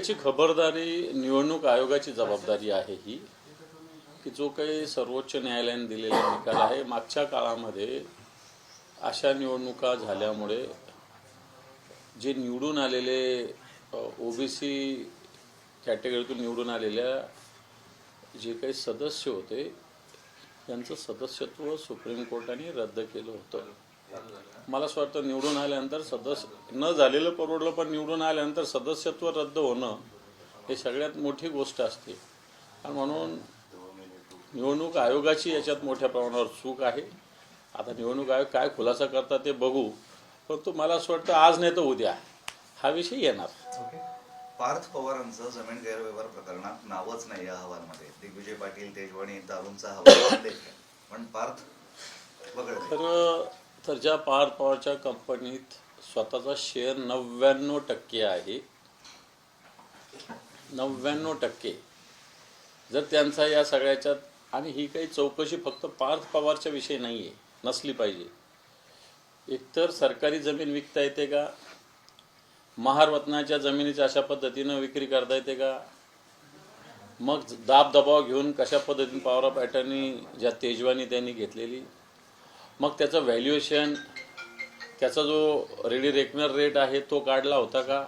याची खबरदारी निवडणूक आयोगाची जबाबदारी आहे ही की जो काही सर्वोच्च न्यायालयाने दिलेला निकाल आहे मागच्या काळामध्ये अशा निवडणुका झाल्यामुळे जे निवडून आलेले ओबीसी कॅटेगरीतून निवडून आलेल्या जे काही सदस्य होते त्यांचं सदस्यत्व सुप्रीम कोर्टाने रद्द केलं होतं. मला असं वाटतं निवडून आल्यानंतर सदस्य न झालेलं परवडलं पण निवडून आल्यानंतर सदस्यत्व रद्द होणं हे सगळ्यात मोठी गोष्ट असते. आणि म्हणून निवडणूक आयोगाची याच्यात मोठ्या प्रमाणावर चूक आहे. आता निवडणूक आयोग काय खुलासा करतात ते बघू. परंतु मला असं वाटतं आज नाही तर उद्या. हा विषय येणार. पार्थ पवारांचं जमीन गैरव्यवहार प्रकरणात नावच नाही या अहवालमध्ये. दिग्विजय पाटील तेजवाणी दारूंचा अहवाल. पण पार्थ तर तर ज्या पार्थ पॉवरच्या कंपनीत स्वतःचा शेअर नव्याण्णव टक्के आहे नव्याण्णव टक्के. जर त्यांचा या सगळ्याच्यात आणि ही काही चौकशी फक्त पार्थ पवारच्या विषयी नाही आहे नसली पाहिजे. एकतर सरकारी जमीन विकता येते का? महारत्नाच्या जमिनीची अशा पद्धतीनं विक्री करता येते का? मग दाब दबाव घेऊन कशा पद्धतीने पॉवर ऑफ अटर्नी ज्या तेजवानी त्यांनी घेतलेली मग त्याचं व्हॅल्युएशन त्याचा जो रेडी रेकनर रेट आहे तो काढला होता का?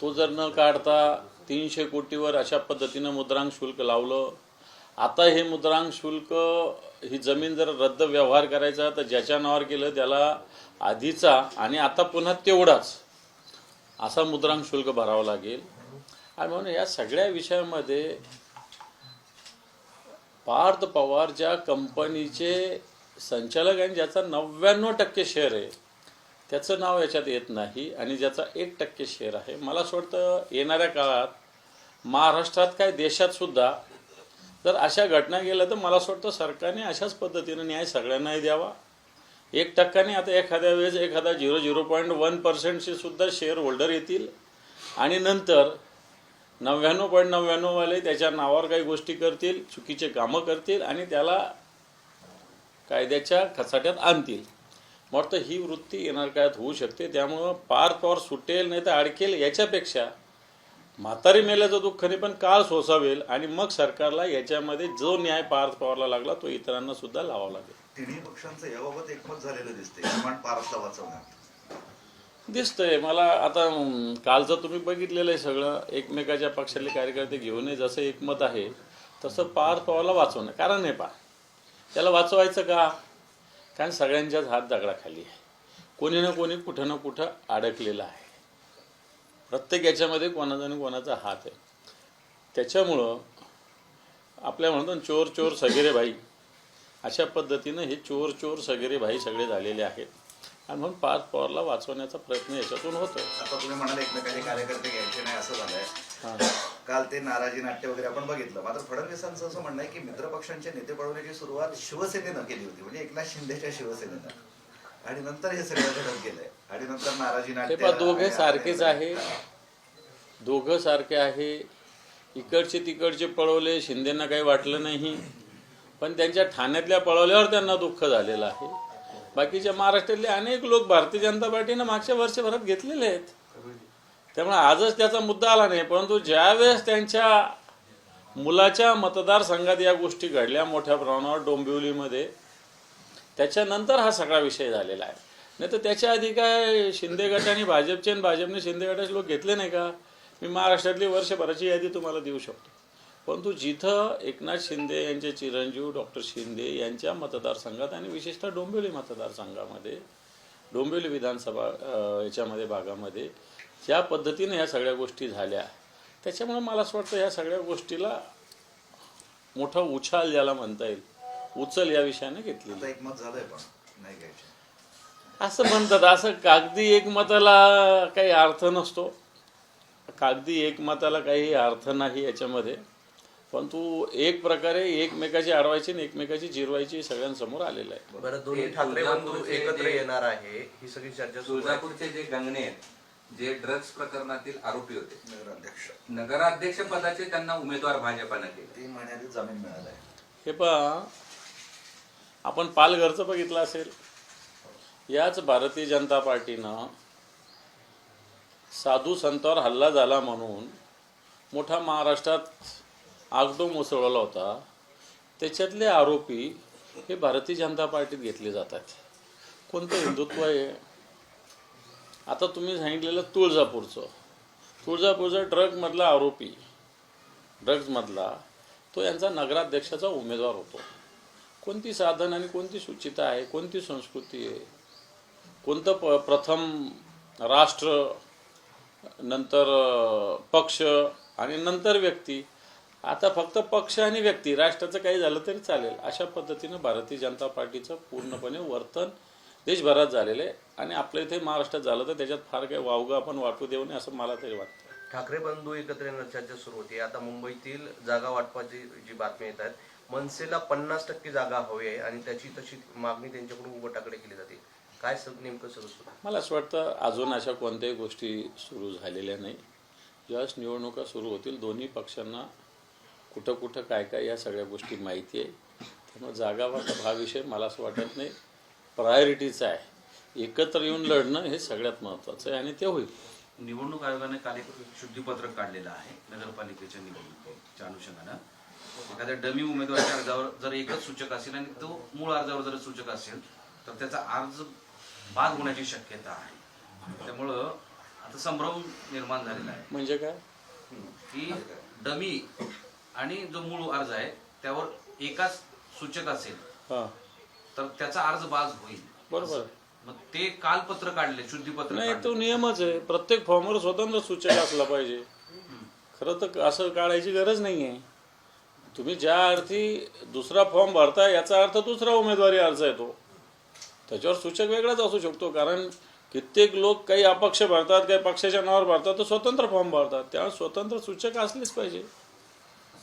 तो जर न काढता तीनशे कोटीवर अशा पद्धतीनं मुद्रांक शुल्क लावलं. आता हे मुद्रांक शुल्क ही जमीन जर रद्द व्यवहार करायचा तर ज्याच्या नावावर केलं त्याला आधीचा आणि आता पुन्हा तेवढाच असा मुद्रांक शुल्क भरावं लागेल. आणि म्हणून या सगळ्या विषयामध्ये पार्थ पवार ज्या कंपनीचे संचालक आणि ज्याचा नव्याण्णव टक्के शेअर आहे त्याचं नाव याच्यात येत नाही आणि ज्याचा एक टक्के शेअर आहे. मला असं वाटतं येणाऱ्या काळात महाराष्ट्रात काय देशात सुद्धा जर अशा घटना गेल्या तर मला असं वाटतं सरकारने अशाच पद्धतीनं न्याय सगळ्यांनाही द्यावा. एक टक्क्याने आता एखाद्या वेळेस एखादा झिरो झिरो पॉईंट वन पर्सेंटचे सुद्धा शेअर होल्डर येतील. आणि नंतर नव्याण्णव पॉईंट नव्याण्णववाले त्याच्या नावावर काही गोष्टी करतील चुकीचे कामं करतील आणि त्याला कायद्याच्या खचाट्यात आणतील. वाटतं ही वृत्ती येणार काळात होऊ शकते. त्यामुळं पार पावर सुटेल नाही तर अडकेल याच्यापेक्षा म्हातारी मेल्याचं दुःख नाही पण काळ सोसावेल आणि मग सरकारला याच्यामध्ये जो न्याय पार्थ पवारला लागला तो इतरांना सुद्धा लावावा लागेल. तिन्ही पक्षांचं याबाबत एकमत झालेलं दिसते किमान पार्थला वाचवण्यात. दिसतंय. मला आता कालचं तुम्ही बघितलेलं आहे सगळं. एकमेकाच्या पक्षातले कार्यकर्ते घेऊन जसं एकमत आहे तसं पार पवारला वाचवणं. कारण हे पा त्याला वाचवायचं का? कारण सगळ्यांच्याच हात दगडाखाली आहे. कोणी ना कोणी कुठं ना कुठं अडकलेलं आहे. प्रत्येक याच्यामध्ये कोणाचा आणि कोणाचा हात आहे. त्याच्यामुळं आपल्या म्हणतो चोर चोर सगेरे भाई अशा पद्धतीनं हे चोर चोर सगेरे भाई सगळे झालेले आहेत. आणि म्हणून पार्थ पवारला वाचवण्याचा प्रयत्न याच्यातून होतोय. आता तुम्ही म्हणाले एकमेकाचे कार्यकर्ते घ्यायचे नाही असं झालंय. काल ते नाराजी नाट्य वगैरे आपण बघितलं. मात्र फडणवीसांचं असं म्हणणं आहे की मित्रपक्षांचे नेते पळवण्याची सुरुवात शिवसेनेनं केली होती. म्हणजे एकनाथ शिंदेच्या शिवसेनेनं. आणि नंतर हे सगळं घडत गेलंय. आणि नंतर नाराजी हे नाट्य पहा दोघे आणि सारखेच आता- आहे. दोघं सारखे आहे. इकडचे तिकडचे पळवले शिंदेना काही वाटलं नाही. पण त्यांच्या ठाण्यातल्या पळवल्यावर त्यांना दुःख झालेलं आहे. बाकीच्या महाराष्ट्रातले अनेक लोक भारतीय जनता पार्टीनं मागच्या वर्षभरात घेतलेले आहेत. त्यामुळे आजच त्याचा मुद्दा आला नाही परंतु ज्यावेळेस त्यांच्या मुलाच्या मतदारसंघात या गोष्टी घडल्या मोठ्या प्रमाणावर डोंबिवलीमध्ये त्याच्यानंतर हा सगळा विषय झालेला आहे. नाही तर त्याच्या आधी काय शिंदे गट आणि भाजपचे आणि भाजपने शिंदे गटाचे लोक घेतले नाही का? मी महाराष्ट्रातली वर्षभराची यादी तुम्हाला देऊ शकतो. परंतु जिथं एकनाथ शिंदे यांचे चिरंजीव डॉक्टर शिंदे यांच्या मतदारसंघात आणि विशेषतः डोंबिवली मतदारसंघामध्ये डोंबिवली विधानसभा याच्यामध्ये भागामध्ये ज्या पद्धतीने ह्या सगळ्या गोष्टी झाल्या त्याच्यामुळे मला असं वाटतं ह्या सगळ्या गोष्टीला मोठा उछाल ज्याला म्हणता येईल उचल या विषयाने घेतलेली. आता एकमत झालंय पण नाही असं म्हणतात असं कागदी एकमताला काही अर्थ नसतो. कागदी एकमताला काही अर्थ नाही याच्यामध्ये. परंतु एक प्रकारे एकमेकाची अडवायची आणि एकमेकाची जिरवायची सगळ्यांसमोर आलेलं आहे. बरं दोन्ही ठाकरे बंधू एकत्र जे- येणार आहे ही सगळी चर्चा तुळजापूरचे जे गंगणे आहेत जे ड्रग्ज प्रकरणातील आरोपी होते नगराध्यक्ष नगराध्यक्ष पदाचे त्यांना उमेदवार भाजपानं केले. तीन महिन्यात जामीन मिळालाय हे पहा आपण पालघरचं बघितलं असेल. याच भारतीय जनता पार्टीनं साधू संतावर हल्ला झाला म्हणून मोठा महाराष्ट्रात आगडोम उसळवला होता. त्याच्यातले आरोपी हे भारतीय जनता पार्टीत घेतले जातात. कोणतं हिंदुत्व आहे? आता तुम्ही सांगितलेलं तुळजापूरचं. तुळजापूरचा ड्रगमधला आरोपी ड्रग्जमधला तो यांचा नगराध्यक्षाचा उमेदवार होतो. कोणती साधन आणि कोणती सुचिता आहे? कोणती संस्कृती आहे? कोणतं प प्रथम राष्ट्र नंतर पक्ष आणि नंतर व्यक्ती? आता फक्त पक्ष आणि व्यक्ती राष्ट्राचं काही झालं तरी चालेल. अशा पद्धतीनं भारतीय जनता पार्टीचं पूर्णपणे वर्तन देशभरात झालेलं आहे. आणि आपल्या इथे महाराष्ट्रात झालं तर त्याच्यात फार काही वावगं आपण वाटू देऊ नये असं मला तरी वाटतं. ठाकरे बंधू एकत्र येण्याची चर्चा सुरू होती. आता मुंबईतील जागा वाटपाची जी बातमी येत आहेत मनसेला पन्नास टक्के जागा हवी आहे आणि त्याची तशी मागणी त्यांच्याकडून उभटाकडे केली जाते. काय नेमकं सुरू सुरू? मला असं वाटतं अजून अशा कोणत्याही गोष्टी सुरू झालेल्या नाही. ज्यावेळेस निवडणुका सुरू होतील. दोन्ही पक्षांना कुठं कुठं काय काय या सगळ्या गोष्टी माहिती आहे. त्यामुळे जागा वाटप हा विषय मला असं वाटत नाही. प्रायोरिटीचा आहे. एकत्र येऊन लढणं हे सगळ्यात महत्त्वाचं आहे आणि ते होईल. निवडणूक आयोगाने काल एक शुद्धीपत्रक काढलेलं आहे नगरपालिकेच्या निवडणुकीच्या अनुषंगानं. एखाद्या डमी उमेदवाराच्या अर्जावर जर एकच सूचक असेल आणि तो मूळ अर्जावर जर सूचक असेल तर त्याचा अर्ज बाद होण्याची शक्यता आहे. त्यामुळं आता संभ्रम निर्माण झालेला आहे. म्हणजे काय? की डमी आणि जो मूळ अर्ज आहे त्यावर एकाच सूचक असेल हां. तर त्याचा अर्ज बाज होईल. बरोबर. मग ते कालपत्र काढले शुद्धीपत्र नाही काढले. तो नियमच आहे. प्रत्येक फॉर्मवर स्वतंत्र सूचक असला पाहिजे. खरं तर असं काढायची गरज नाही आहे तुम्ही ज्या अर्थी दुसरा फॉर्म भरता याचा अर्थ दुसरा उमेदवारी अर्ज आहे तो. त्याच्यावर सूचक वेगळाच असू शकतो कारण कित्येक लोक काही अपक्ष भरतात काही पक्षाच्या नावावर भरतात तर स्वतंत्र फॉर्म भरतात. त्यामुळे स्वतंत्र सूचक असलेच पाहिजे.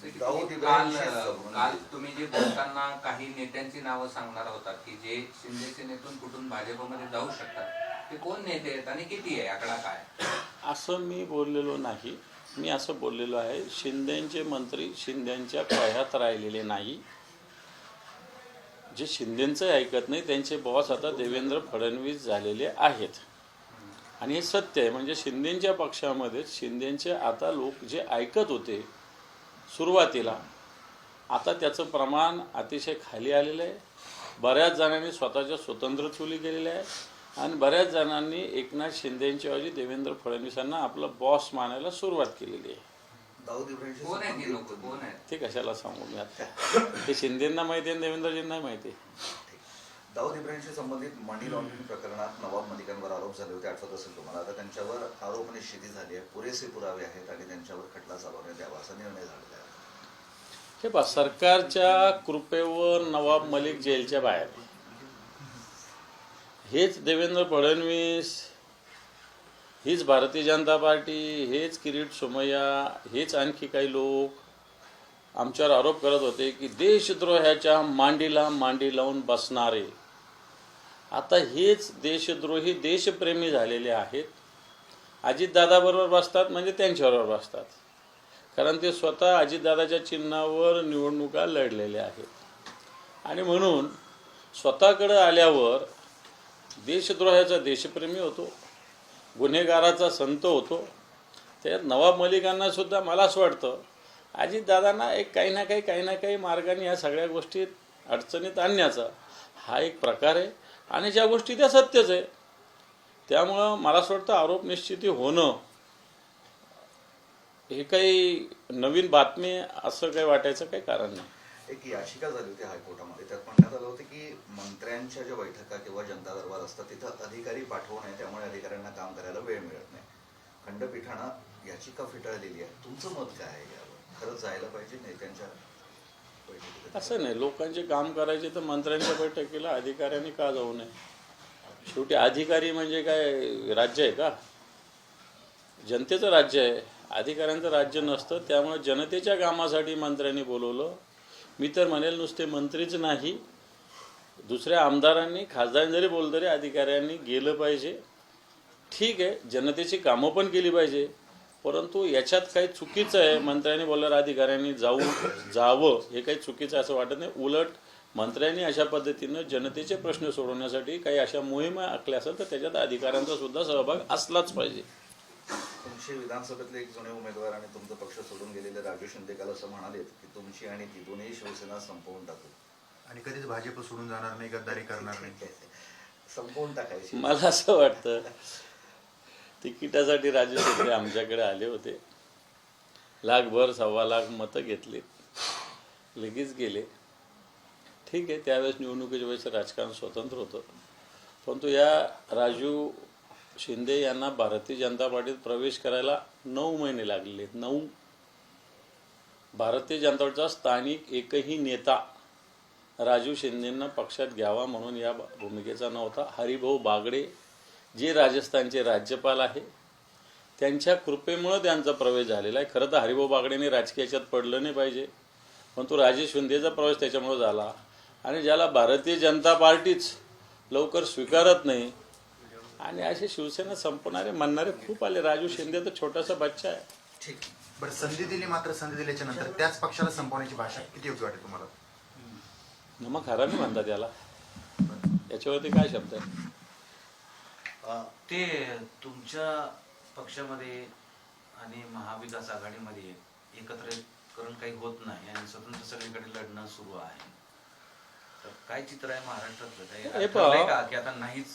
काल तुम्ही जे बोलताना काही नेत्यांची नावं सांगणार होता की जे शिंदे सेनेतून कुठून भाजपमध्ये जाऊ शकतात ते कोण नेते आहेत आणि किती आहे? आकडा काय असं मी बोललेलो नाही. मी असं बोललेलो आहे शिंदेचे मंत्री शिंदेच्या कह्यात राहिलेले नाही. जे शिंदेचं ऐकत नाही त्यांचे बॉस आता देवेंद्र फडणवीस झालेले आहेत. आणि हे सत्य आहे म्हणजे शिंदेच्या पक्षामध्ये शिंदेचे आता लोक जे ऐकत होते सुरुवातीला. आता त्याचं प्रमाण अतिशय खाली आलेलं आहे. बऱ्याच जणांनी स्वतःच्या स्वतंत्र चुली केलेल्या आहे आणि बऱ्याच जणांनी एकनाथ शिंदेच्या ऐवजी देवेंद्र फडणवीसांना आपलं बॉस मानायला सुरुवात केलेली आहे. दाऊद इब्राहिमशी कोण आहेत संबंधित- लोक? कोण आहेत? ते कशाला सांगू मी आता? ते शिंदेंना माहिती आहे आणि देवेंद्रजींना माहिती आहे. दाऊद इब्राहिमशी संबंधित मनी लॉन्ड्रिंग प्रकरणात नवाब मलिकांवर आरोप झाले होते आठवत असेल तुम्हाला? आता त्यांच्यावर आरोप निश्चिती झाली आहे. पुरेसे पुरावे आहेत आणि त्यांच्यावर खटला चालवण्यात यावा असा निर्णय झालेला आहे. हे पहा सरकारच्या कृपेवर नवाब मलिक जेलच्या बाहेर. हेच देवेंद्र फडणवीस हीच भारतीय जनता पार्टी हेच किरीट सोमय्या हेच आणखी काही लोक आमच्यावर आरोप करत होते की देशद्रोहाच्या मांडीला मांडी लावून बसणारे. आता हेच देशद्रोही देशप्रेमी झालेले आहेत. अजितदादाबरोबर बसतात म्हणजे त्यांच्याबरोबर बसतात. कारण ते स्वतः अजितदादाच्या चिन्हावर निवडणुका लढलेल्या आहेत. आणि म्हणून स्वतःकडं आल्यावर देशद्रोहाचा देशप्रेमी होतो गुन्हेगाराचा संत होतो. त्यात नवाब मलिकांना सुद्धा मला असं वाटतं अजितदादांना एक काही ना काही काही ना काही मार्गाने या सगळ्या गोष्टी अडचणीत आणण्याचा हा एक प्रकार आहे. आणि ज्या गोष्टी त्या सत्यच आहे. त्यामुळं मला असं वाटतं आरोप निश्चिती होणं हे काही नवीन बातमी असं काही वाटायचं काही कारण नाही. एक याचिका झाली होती हायकोर्टामध्ये. त्यात म्हणण्यात आलं होतं की मंत्र्यांच्या ज्या बैठका किंवा जनता दरबार असतात तिथं अधिकारी पाठवू नये त्यामुळे अधिकाऱ्यांना काम करायला वेळ मिळत नाही. खंडपीठानं याचिका फेटाळलेली आहे. तुमचं मत काय आहे यावर? खरंच जायला पाहिजे नेत्यांच्या बैठकीत? असं नाही. लोकांचे काम करायचे तर मंत्र्यांच्या बैठकीला अधिकाऱ्यांनी का जाऊ नये? शेवटी अधिकारी म्हणजे काय राज्य आहे का? जनतेचं राज्य आहे. अधिकाऱ्यांचं राज्य नसतं त्यामुळे जनतेच्या कामासाठी मंत्र्यांनी बोलवलं. मी तर म्हणेल नुसते मंत्रीच नाही. दुसऱ्या आमदारांनी खासदारांनी जरी बोललं तरी अधिकाऱ्यांनी गेलं पाहिजे. ठीक आहे जनतेची कामं पण केली पाहिजे. परंतु याच्यात काही चुकीचं आहे. मंत्र्यांनी बोलल्यावर अधिकाऱ्यांनी जाऊ जावं हे काही चुकीचं असं वाटत नाही. उलट मंत्र्यांनी अशा पद्धतीनं जनतेचे प्रश्न सोडवण्यासाठी काही अशा मोहिमा आखल्या असेल तर त्याच्यात अधिकाऱ्यांचा सुद्धा सहभाग असलाच पाहिजे. तुमचे विधानसभेतले एक जुने उमेदवार आणि तुमचा पक्ष सोडून गेलेले राजू शिंदे काल असं म्हणालेत की तुमची आणि ती दोन्ही शिवसेना संपवून टाकू आणि कधीच भाजप सोडून जाणार नाही गद्दारी करणार नाही. संपवून टाकायची. मला असं वाटतं तिकिटासाठी राजू शेट्टी आमच्याकडे आले होते. लाखभर सव्वा लाख मतं घेतली लगेच गेले. ठीक आहे त्यावेळेस निवडणुकीच्या वेळेस राजकारण स्वतंत्र होतं. परंतु या राजू शिंदे यांना भारतीय जनता पार्टीत प्रवेश करायला नऊ महिने लागलेले आहेत. नऊ. भारतीय जनता पार्टीचा स्थानिक एकही नेता राजू शिंदेंना पक्षात घ्यावा म्हणून या भूमिकेचा नव्हता. हरिभाऊ बागडे जे राजस्थानचे राज्यपाल आहे त्यांच्या कृपेमुळं त्यांचा प्रवेश झालेला आहे. खरं तर हरिभाऊ बागडेने राजकीय याच्यात पडलं नाही पाहिजे परंतु राजेश शिंदेचा प्रवेश त्याच्यामुळं झाला. आणि ज्याला भारतीय जनता पार्टीच लवकर स्वीकारत नाही आणि असे शिवसेना संपणारे म्हणणारे खूप आले. राजू शिंदे तर छोटासा बच्चा आहे. ठीक. बरं संधी दिली मात्र संधी दिल्याच्या नंतर त्याच पक्षाला संपवण्याची भाषा किती योग्य वाटते तुम्हाला? नमक हरामी म्हणतात याला. याच्यावरती काय शब्द आहे? अं, ते तुमच्या पक्षामध्ये आणि महाविकास आघाडीमध्ये एकत्रीकरण काही होत नाही आणि स्वतंत्र सगळीकडे लढणं सुरू आहे. तर काय चित्र आहे महाराष्ट्रातलं? हे काही पहा. ठरलंय का? की आता नाहीच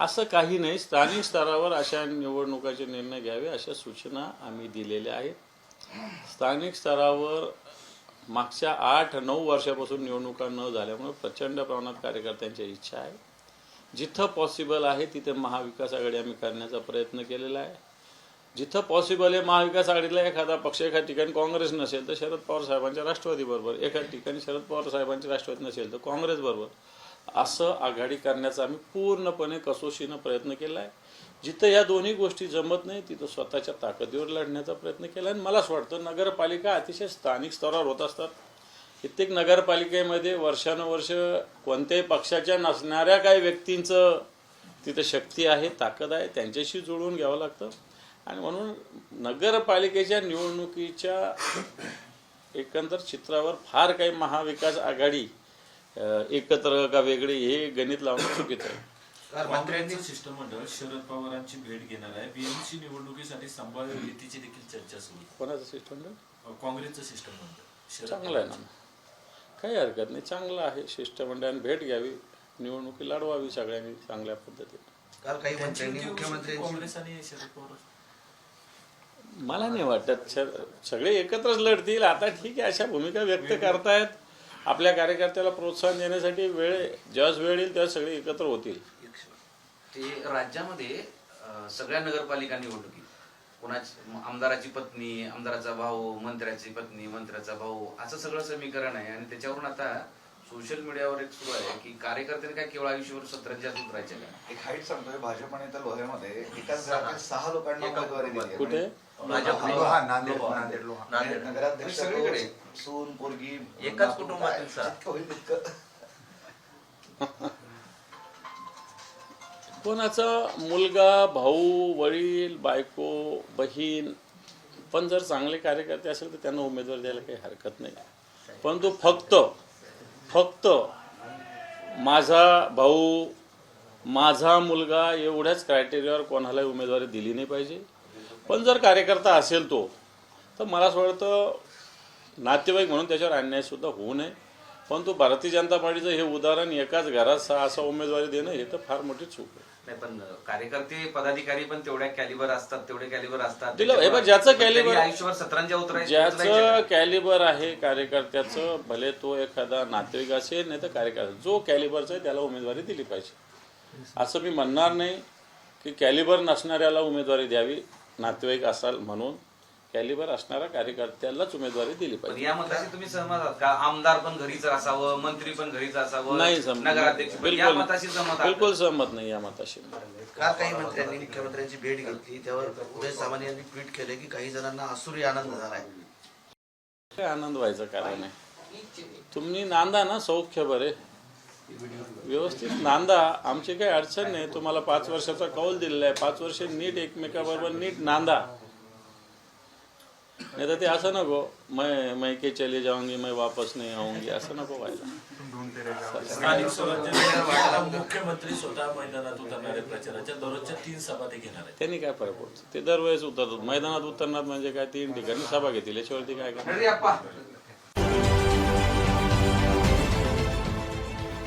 असं काही नाही. स्थानिक स्तरावर अशा निवडणुकाचे निर्णय घ्यावे अशा सूचना आम्ही दिलेल्या आहेत. स्थानिक स्तरावर मागच्या आठ नऊ वर्षापासून निवडणुका न झाल्यामुळे प्रचंड प्रमाणात कार्यकर्त्यांची इच्छा आहे. जिथं पॉसिबल आहे तिथे महाविकास आघाडी आम्ही करण्याचा प्रयत्न केलेला आहे. जिथं पॉसिबल आहे महाविकास आघाडीला एखादा पक्ष एका ठिकाणी काँग्रेस नसेल तर शरद पवार साहेबांच्या राष्ट्रवादी बरोबर एका ठिकाणी शरद पवार साहेबांची राष्ट्रवादी नसेल तर काँग्रेस बरोबर. असं आघाडी करण्याचा आम्ही पूर्णपणे कसोशीनं प्रयत्न केला आहे जिथं या दोन्ही गोष्टी जमत नाही तिथं स्वतःच्या ताकदीवर लढण्याचा प्रयत्न केला. आणि मला असं वाटतं नगरपालिका अतिशय स्थानिक स्तरावर होत असतात. कित्येक नगरपालिकेमध्ये वर्षानुवर्ष कोणत्याही पक्षाच्या नसणाऱ्या काही व्यक्तींचं तिथं शक्ती आहे ताकद आहे त्यांच्याशी जुळवून घ्यावं लागतं. आणि म्हणून नगरपालिकेच्या निवडणुकीच्या एकंदर चित्रावर फार काही महाविकास आघाडी एकत्र का वेगळे हे गणित लावणं चुकीचं आहे. काँग्रेसचं शिष्टमंडळ शरद पवारांची भेट घेणार आहे. बीएमसी निवडणुकीसाठी संभाव्य युतीची देखील चर्चा सुरू आहे. कोणाचं सिस्टम अ, काँग्रेसचं शिष्टमंडळ शरद चांगलं आहे ना. काही हरकत नाही. चांगलं आहे शिष्टमंडळाने भेट घ्यावी. निवडणुकी लढवावी सगळ्यांनी चांगल्या पद्धतीने. काल काही त्यांची मंत्र्यांनी युती होऊ शकते मुख्यमंत्र्यांची काँग्रेस आणि शरद पवार मला नाही वाटत. सगळे एकत्रच लढतील. आता ठीक आहे अशा भूमिका व्यक्त करतायत. आपल्या कार्यकर्त्याला प्रोत्साहन देण्यासाठी वेळ जेव्हाच वेळ येईल त्या सगळे एकत्र होतील. ते राज्यामध्ये सगळ्या नगरपालिका निवडणुकीत कोणाची आमदाराची पत्नी आमदाराचा भाऊ मंत्र्याची पत्नी मंत्र्याचा भाऊ असं सगळं समीकरण आहे. आणि त्याच्यावरून आता सोशल मीडियावर एक सुरू आहे की कार्यकर्त्याने काय केवळ आयुष्यभर सतरांच्या उतरायचे का एक हाईट सांगतोय भाजप आणि त्या लोह्यामध्ये एकाच सहा लोकांना उमेदवारी दिली. कुठे? नांदेड. नगराध्यक्ष सगळीकडे. सून पोरगी एकाच कुटुंबातील काय, सहा. जितकं होईल तितकं. कोणाचा मुलगा भाऊ वडील बायको बहीण पण जर चांगले कार्यकर्ते असेल तर त्यांना उमेदवार द्यायला काही हरकत नाही परंतु फक्त फक्त माझा भाऊ माझा मुलगा एवढ्याच क्रायटेरियावर कोणालाही उमेदवारी दिली नाही पाहिजे. पण जर कार्यकर्ता असेल तो तर मला असं वाटतं नातेवाईक म्हणून त्याच्यावर अन्यायसुद्धा होऊ नये. परंतु भारतीय जनता पार्टीचं हे उदाहरण एकाच घरात सहा असा उमेदवारी देणं हे तर फार मोठी चूक आहे. नाही पण कार्यकर्ते पदाधिकारी पण तेवढ्या कॅलिबर असतात तेवढे कॅलिबर असतात. दिलं- हे ज्याचं पण त्यांनी caliber- आयुष्यभर सतरांच्या उतरायचे ज्याचं कॅलिबर आहे कार्यकर्त्याचं भले तो एखादा नातेवाईक असेल नाही तर कार्यकर्ता जो कॅलिबरचा आहे त्याला उमेदवारी दिली पाहिजे. असं मी म्हणणार नाही की कॅलिबर नसणाऱ्याला उमेदवारी द्यावी नातेवाईक असाल म्हणून. कॅलिबर असणाऱ्या कार्यकर्त्यालाच उमेदवारी दिली पण पाहिजे. या मताशी तुम्ही सहमत आहात का? आमदार पण घरीच असावं मंत्री पण घरीच असावं नाही सहमत नगराध्यक्ष पण या बिलकुल मताशी सहमत आहात बिलकुल सहमत नाही या मताशी. काल काही मंत्र्यांनी मुख्यमंत्र्यांची भेट घेतली त्यावर उदय सामंत यांनी ट्विट केले की काही जणांना आसुरी आनंद झालाय काय आनंद व्हायचं कारण आहे तुम्ही नांदा ना सौख्य बरे. व्यवस्थित नांदा. आमची काही अडचण नाही. तुम्हाला पाच वर्षाचा कौल दिलेला आहे. पाच वर्ष नीट एकमेकाबरोबर नीट नांदा. नाही तर ते असं नको मैं मैं के चले जाऊंगी मैं वापस नाही आऊंगी असं नको व्हायला. स्थानिक स्वराज्य मुख्यमंत्री स्वतः मैदानात उतरणार आहेत प्रचाराच्या दररोजच्या तीन सभा ते घेणार आहेत. त्यांनी काय फरक पडतो? ते दरवेळेस उतरतात. मैदानात उतरणार म्हणजे काय? तीन ठिकाणी सभा घेतील याच्यावरती काय करणार?